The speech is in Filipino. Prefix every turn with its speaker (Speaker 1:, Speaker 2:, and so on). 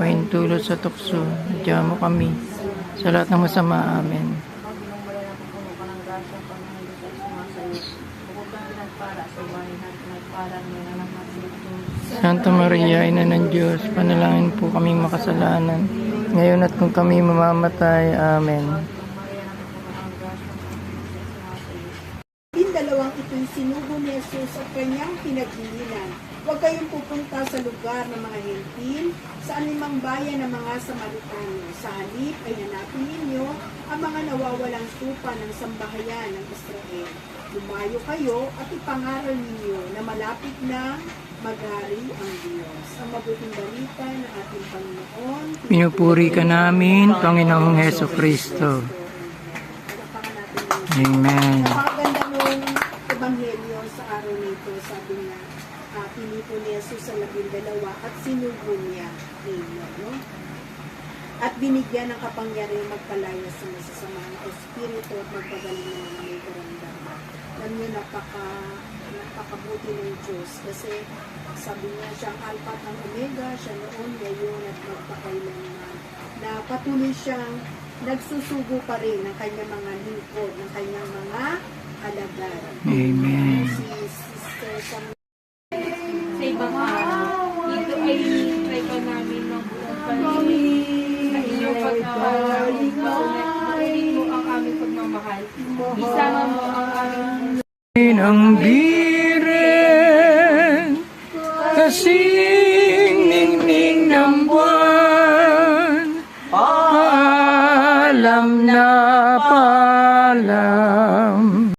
Speaker 1: pahintulot sa tukso. Diyan mo kami sa lahat ng masama. Amen. Santa Maria, Ina ng Diyos, panalangin po kaming makasalanan. Ngayon at kung kami mamamatay. Amen.
Speaker 2: Dalawang ito'y sinugo ni Jesus sa kanyang pinagdiinan. Huwag kayong pupunta sa lugar ng mga hentil, sa anumang bayan ng mga Samaritano. Sa halip ay hanapin ninyo ang mga nawawalang tupa ng sambahayan ng Israel. Lumayo kayo at ipangaral ninyo na malapit na magari ang Diyos. Ang mabuting balita ng ating Panginoon.
Speaker 1: Pinupuri ka namin, Panginoong Heso Kristo. Amen.
Speaker 2: Ebanghelyo sa araw nito. Sabi niya, uh, pinipo ni Jesus sa labing dalawa at sinugo niya ninyo. No? At binigyan ng kapangyarihan magpalaya sa masasamang espiritu at magpagaling ng mga may karamdaman. Alam niyo, napaka, napakabuti ng Diyos kasi sabi niya siya ang alpha at ang omega, siya noon, ngayon at magpakailanman. Na patuloy siyang nagsusugo pa rin ng kanyang mga lingkod,
Speaker 1: Amen.
Speaker 3: Sa ibang araw, ito ay hinintay ka namin ng buong paligid. Sa inyong pagmamahal, paulit ang aming pagmamahal. Isama mo ang aming
Speaker 1: ang biren kasing ningning ng buwan alam na palam